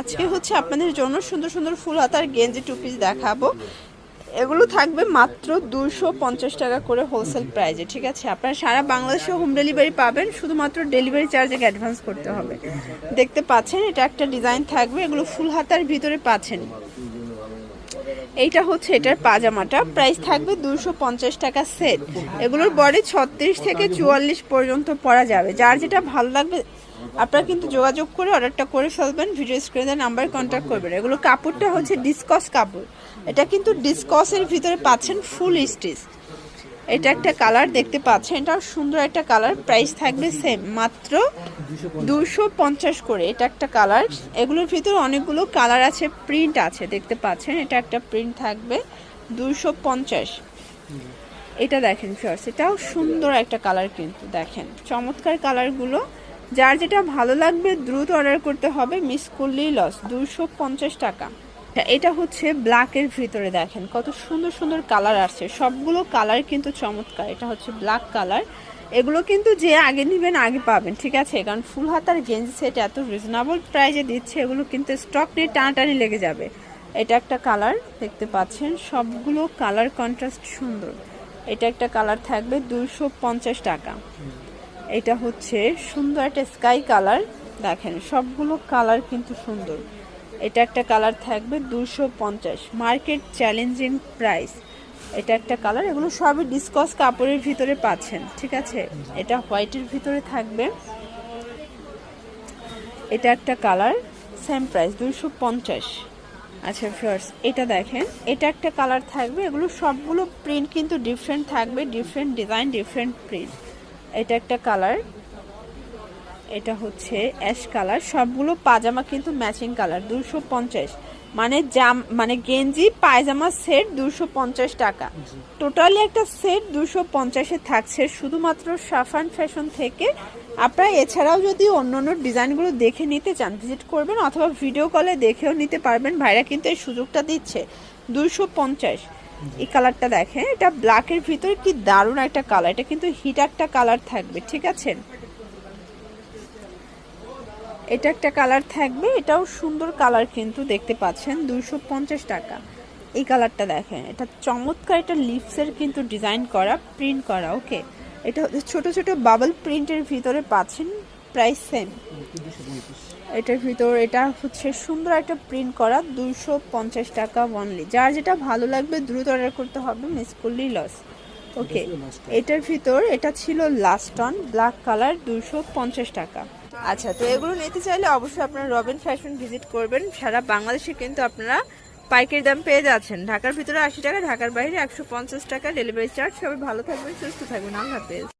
আজকে হচ্ছে আপনাদের জন্য সুন্দর সুন্দর ফুল হাতার গেঞ্জি টু পিস দেখাবো। এগুলো থাকবে মাত্র দুশো পঞ্চাশ টাকা করে হোলসেল প্রাইজে ঠিক আছে? আপনারা সারা বাংলাদেশে হোম ডেলিভারি পাবেন, শুধুমাত্র ডেলিভারি চার্জে অ্যাডভান্স করতে হবে। দেখতে পাচ্ছেন, এটা একটা ডিজাইন থাকবে, এগুলো ফুল হাতার ভিতরে পাচ্ছেন এইটা হচ্ছে এটার পাজামাটা। প্রাইস থাকবে দুশো পঞ্চাশ টাকা সেট। এগুলোর বডি ছত্রিশ থেকে চুয়াল্লিশ পর্যন্ত পরা যাবে। যার যেটা ভালো লাগবে, আপনারা কিন্তু যোগাযোগ করে অর্ডারটা করে ফেলবেন। ভিডিও স্ক্রিনে নাম্বার কন্ট্যাক্ট করবেন। এগুলো কাপড়টা হচ্ছে ডিসকস কাপড়। এটা কিন্তু ডিসকসের ভিতরে পাচ্ছেন ফুল স্টিচ এটা একটা কালার দেখতে পাচ্ছেন, এটাও সুন্দর একটা কালার প্রাইস থাকবে সেম মাত্র দুশো পঞ্চাশ করে, এটা একটা কালার। এগুলোর ভিতরে অনেকগুলো কালার আছে প্রিন্ট আছে, দেখতে পাচ্ছেন, এটা একটা প্রিন্ট থাকবে দুশো পঞ্চাশ। এটা দেখেন ফিয়ার্স এটাও সুন্দর একটা কালার কিন্তু, দেখেন, চমৎকার কালারগুলো। যার যেটা ভালো লাগবে, দ্রুত অর্ডার করতে হবে মিস করলেই লস দুশো পঞ্চাশ টাকা। এটা হচ্ছে ব্ল্যাকের ভিতরে দেখেন, কত সুন্দর সুন্দর কালার আসছে। সবগুলো কালার কিন্তু চমৎকার, এটা হচ্ছে ব্ল্যাক কালার এগুলো কিন্তু যে আগে নেবেন, আগে পাবেন, ঠিক আছে? কারণ ফুল হাতার গেঞ্জি সেট এত রিজনেবল প্রাইজে দিচ্ছে, এগুলো কিন্তু স্টক নিয়ে টানাটানি লেগে যাবে। এটা একটা কালার দেখতে পাচ্ছেন? সবগুলো কালার কন্ট্রাস্ট সুন্দর। এটা একটা কালার থাকবে দুশো পঞ্চাশ টাকা। এটা হচ্ছে সুন্দর একটা স্কাই কালার দেখেন, সবগুলো কালার কিন্তু সুন্দর। এটা একটা কালার থাকবে দুশো পঞ্চাশ। মার্কেট চ্যালেঞ্জিং প্রাইস এটা একটা কালার, এগুলো সবই ডিসকস কাপড়ের ভিতরে পাচ্ছেন, ঠিক আছে? এটা হোয়াইটের ভিতরে থাকবে। এটা একটা কালার সেম প্রাইস দুশো পঞ্চাশ। আচ্ছা ফার্স এটা দেখেন, এটা একটা কালার থাকবে, এগুলো সবগুলো প্রিন্ট কিন্তু ডিফারেন্ট থাকবে ডিফারেন্ট ডিজাইন ডিফারেন্ট প্রিন্ট এটা একটা কালার এটা হচ্ছে অ্যাশ কালার সবগুলো পাজামা কিন্তু ম্যাচিং কালার দুশো পঞ্চাশ। মানে জাম মানে গেঞ্জি পায়জামা সেট দুশো পঞ্চাশ টাকা। টোটালি একটা সেট দুশো পঞ্চাশে থাকছে। শুধুমাত্র সাফান ফ্যাশন থেকে আপনারা এছাড়াও যদি অন্য অন্য ডিজাইনগুলো দেখে নিতে চান ভিজিট করবেন অথবা ভিডিও কলে দেখেও নিতে পারবেন। ভাইরা কিন্তু এই সুযোগটা দিচ্ছে দুশো পঞ্চাশ। এই কালারটা দেখেন এটা ব্ল্যাকের ভিতরে কি দারুণ একটা কালার এটা কিন্তু হিট একটা কালার থাকবে ঠিক আছে? এটা একটা কালার থাকবে এটাও সুন্দর কালার কিন্তু দেখতে পাচ্ছেন দুইশো পঞ্চাশ টাকা। এই কালারটা দেখেন এটা চমৎকার এটা লিপসের কিন্তু ডিজাইন করা প্রিন্ট করা ওকে? এটা হচ্ছে ছোটো ছোট বাবল প্রিন্টের ভিতরে পাচ্ছেন প্রাইস সেম। এটার ভিতর এটা হচ্ছে সুন্দর একটা প্রিন্ট করা দুইশো পঞ্চাশ টাকা অনলি যার যেটা ভালো লাগবে দ্রুত অর্ডার করতে হবে মিস করলেই লস ওকে? এটার ভিতর এটা ছিল লাস্ট অন ব্ল্যাক কালার দুইশো পঞ্চাশ টাকা। আচ্ছা তো এগুলো নিতে চাইলে অবশ্যই আপনারা রবিন ফ্যাশন ভিজিট করবেন। সারা বাংলাদেশে কিন্তু আপনারা পাইকারি দাম পেয়ে যাচ্ছেন। ঢাকার ভিতরে আশি টাকা, ঢাকার বাইরে একশো পঞ্চাশ টাকা। ডেলিভারি চার্জ সবাই ভালো থাকবেন, সুস্থ থাকবেন। আল্লাহ হাফেজ।